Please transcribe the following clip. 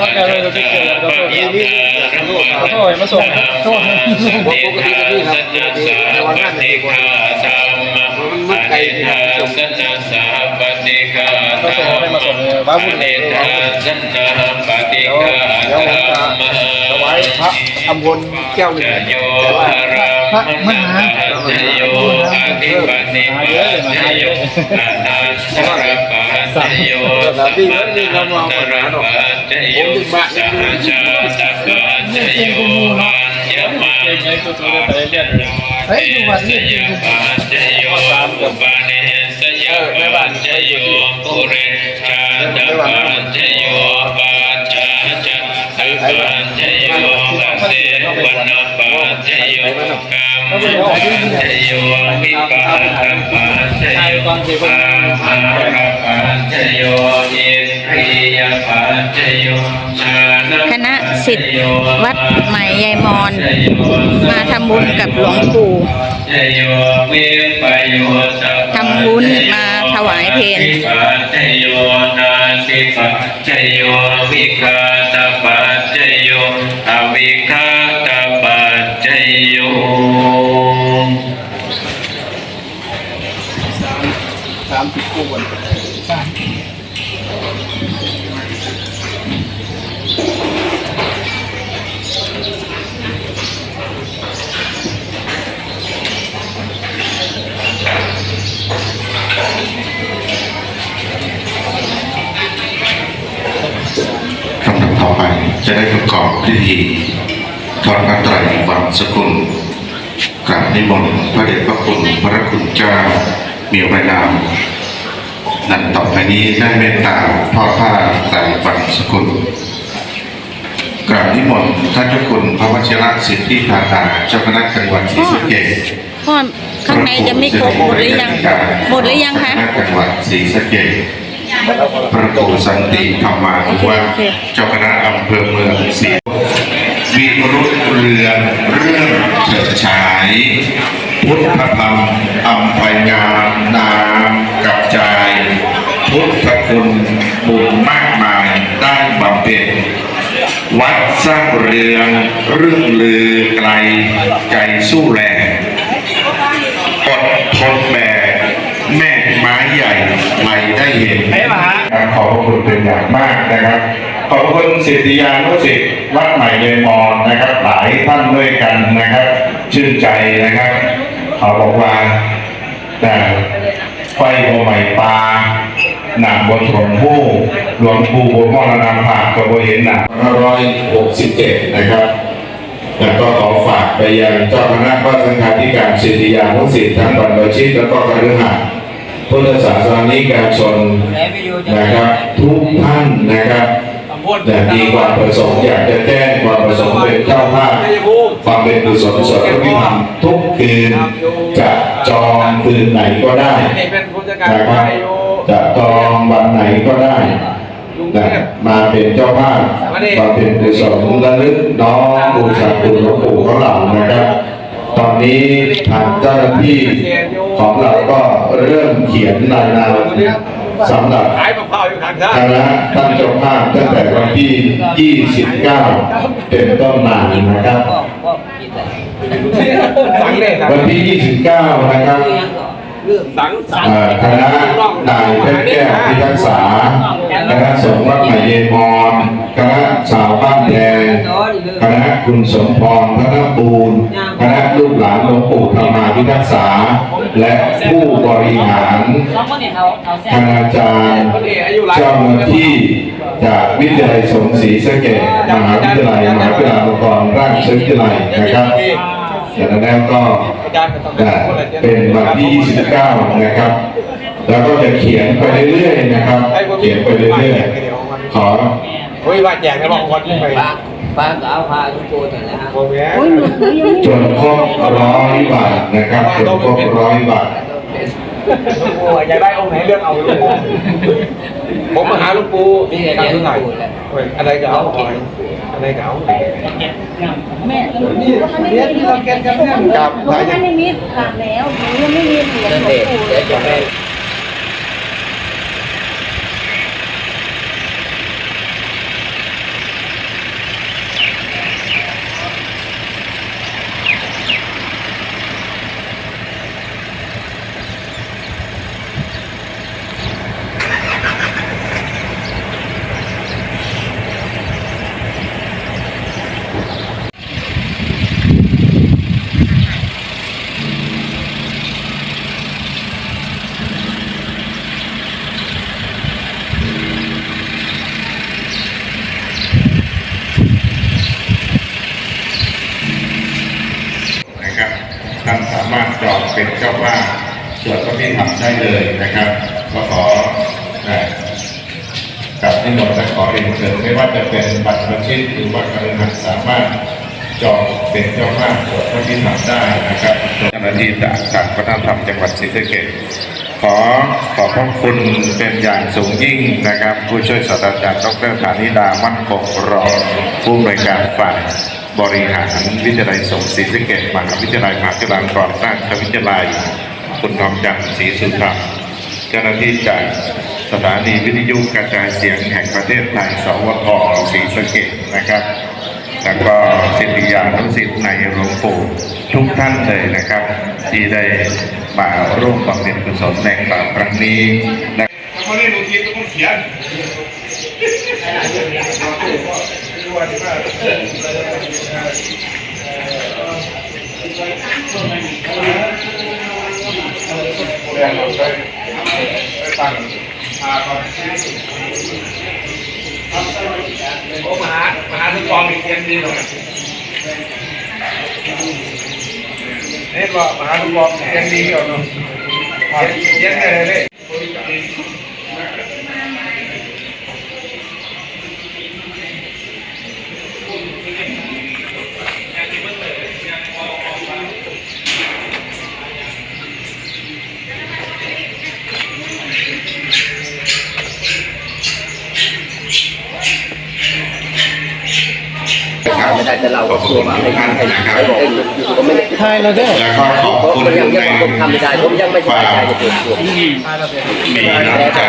ว่าแกเลยเราจะเกิดเราจะมีขอโทษมาส่งขอโทษปกติก็ที่ครับในวันนั้นเองมันไกลส่งมาส่งไม่มาส่งบ้าบุญเลยแล้วแล้วถวายพระทำวนแก้วหนึ่งแต่ว่าพระมหาเยอะเลยมาเยอะ บบนี้แล้วนี่เรามองปัญหาหรอกผมถึงบ้านนี่เก่งกูมูเนาะเก่งไอ้ตัวตัวแต่เรียนเฮ้ยดูวันนี้เก่งกูมูสามกับเออแม่บ้านใช้อยู่ผู้เรชาดาบานใช้อยู่บานชาจันทร์บานใช้อยู่กเสวันนบานใช้อยู่กามบานใช้อยู่วิปากบาน ใช้อยู่ปาหาบานใช้อยู่อินทรียบานใช้อยู่ชาคณะสิทธิ์วัดใหม่ยายมอน มาทำบุญกับหลวงปู่ทำบุญมาถวายเพลจโยนาสิปัจโยวิคา สามสิบกูวันสามคำถามต่อไปจะได้ประกอบพิธีทอดพระไตรวันสกุลกราบนิมนต์พระเดชพระคุณพระคุณเจ้ามีพระนาม นันต่อไปนี้ได้เมตตาทอดผ้าไตรวันสกุลกราบนิมนต์ท่านเจ้าคุณพระวชิระสิทธิพาตาเจ้าคณะจังหวัดศรีสะเกษพ่อข้างในจะไม่ครบหมดหรือยังหมดหรือยังคะเจ้าณจังหวัดศรีสะเกษพระครูสันติธรรมานุวัฒน์โอเคเจ้าคณะอำเภอเมืองศรีมีรุษเรืองเรื่องเฉิดฉาย พุทธธรรมอัมภัยงามนามกับใจ พุทธคุณบุญมากมายได้บำเพ็ญวัดสร้างเรืองเรื่องลือไกลใจสู้แรงอดทนแบกแม่ไม้ใหญ่ไม่ได้เห็นขอบพระคุณเป็นอย่างมากนะครับ ขอบคุณศิษยานุศิษย์วัดใหม่เยมอนนะครับ หลายท่านด้วยกันนะครับ ชื่นใจนะครับ เขาบอกว่าแต่ไฟโอใหม่ปลาหนักบนถนนผู้หลวงปู่บนมรณภาพกระโบเห็นหนักร้อยหกสิบเจ็ดนะครับแล้วก็ขอฝากไปยังเจ้าคณะวัดสังฆาธิการศิษยานุศิษย์ทั้งบรรพชิตแล้วก็คฤหัสถ์พุทธศาสนิกชนนะครับ ทุกท่านนะครับแต่มีความประสงค์อยากจะแจ้ง เป็นกุศลสวดพระพิธรรมทุกคืนจะจองคืนไหนก็ได้นะครับจะจองวันไหนก็ได้นะมาเป็นเจ้าภาพมาเป็นกุศลระลึกน้อมบูชาคุณหลวงปู่ของเรานะครับ ตอนนี้ทางเจ้าหน้าที่ของเราก็เริ่มเขียนรายนามสำหรับขาร้าวองทางคณะท่านเจ้าภาพตั้งแต่วันที่ 29 เป็นต้นมานะครับ สังเลยสังวันที่ 29 นะครับสังสังเอ่อคณะนายเพชรแก้วพิทักษาคณะสงฆ์วัดใหม่เยมอนคณะชาวบ้านแดงคณะคุณสมพรพระปูนคณะลูกหลานหลวงปู่ธรรมาพิทักษา และผู้บริหารคณาจารย์คนนี้อายุหลายเจ้าหน้าที่จากวิทยาลัยสงฆ์ศรีสะเกษมหาวิทยาลัยมหาวิทยาลัยอุปกรณ์ราชวิทยาลัยนะครับ จากนั้นก็อาจารย์ไม่ต้องจะเป็นวันที่ 29 นะครับ แล้วก็จะเขียนไปเรื่อยๆนะครับ เขียนไปเรื่อยๆขอโอ้ยว่าแจกนะบอกคนไปป้าป้าก็เอาผ้าทุกตัวนั่นแหละฮะโอ้ยโอ้ยหนูหนูยังไม่จนครบร้อยบาทนะครับจนครบร้อยบาทโอ้ยอยากได้องค์ไหนเลือกเอาลูกปูผมมาหาลูกปูนี่ไงตั้งเนี่ยเท่าไหร่พูดแล้วอะไรก็เอา อะไรก็เอาแม่หนูหนูก็ไม่ได้มีหนูก็ไม่ได้มีหลานแล้วหนูยังไม่มีเหรียญนั่นหลวเด็งกปู่เลเดี๋ยวยจะไป ท่านสามารถจองเป็นเจ้าภาพ สวดพระพิธรรมได้เลยนะครับก็ขอนะกับที่หมดและขอเรียนเชิญไม่ว่าจะเป็นบัตรประชิตหรือว่าการหัสสามารถจองเป็นเจ้าภาพสวดพระพิธรรมได้นะครับเจ้าหน้าที่จากการวัฒนธรรมจังหวัดศรีสะเกษขอขอบพระคุณเป็นอย่างสูงยิ่งนะครับ ผู้ช่วยศาสตราจารย์ดรฐานิดามั่นคงรองผู้อำนวยการฝ่ายบริหารวิทยาลัยสงศรีสะเกษมหาวิทยาลัยมหาจุฬาลงกรณราชวิทยาลัย คุณทองจันทร์ศรีสุธรรมเจ้าหน้าที่จากสถานีวิทยุกระจายเสียงแห่งประเทศไทยสวทศรีสะเกษนะครับ แล้วก็ศิษยานุศิษย์ในหลวงปู่ทุกท่านเลยนะครับ ที่ได้มาร่วมบำเพ็ญกุศลในครั้งนี้นะเขาเรียนรู้ทีต้องเขียนเรื่ องเราได้ได้ตั้งพาเขาโอ้มหามหาทุกกองอีกเทียนดีหน่อยนี่ก็มหาทุกกองเทียนดีเกี่ยวเนาะเทียนได้เลยไม่ได้แต่เราขอบตัคุวณมาทุไม่กท่านให้นะครับให้บอกผมไม่ได้ทายเราได้แล้วก็ขอบผมคุณยังในยังผมทำไม่ได้ผมยังไม่สบายใจจะปวดหัวมีแต่น้ำใจ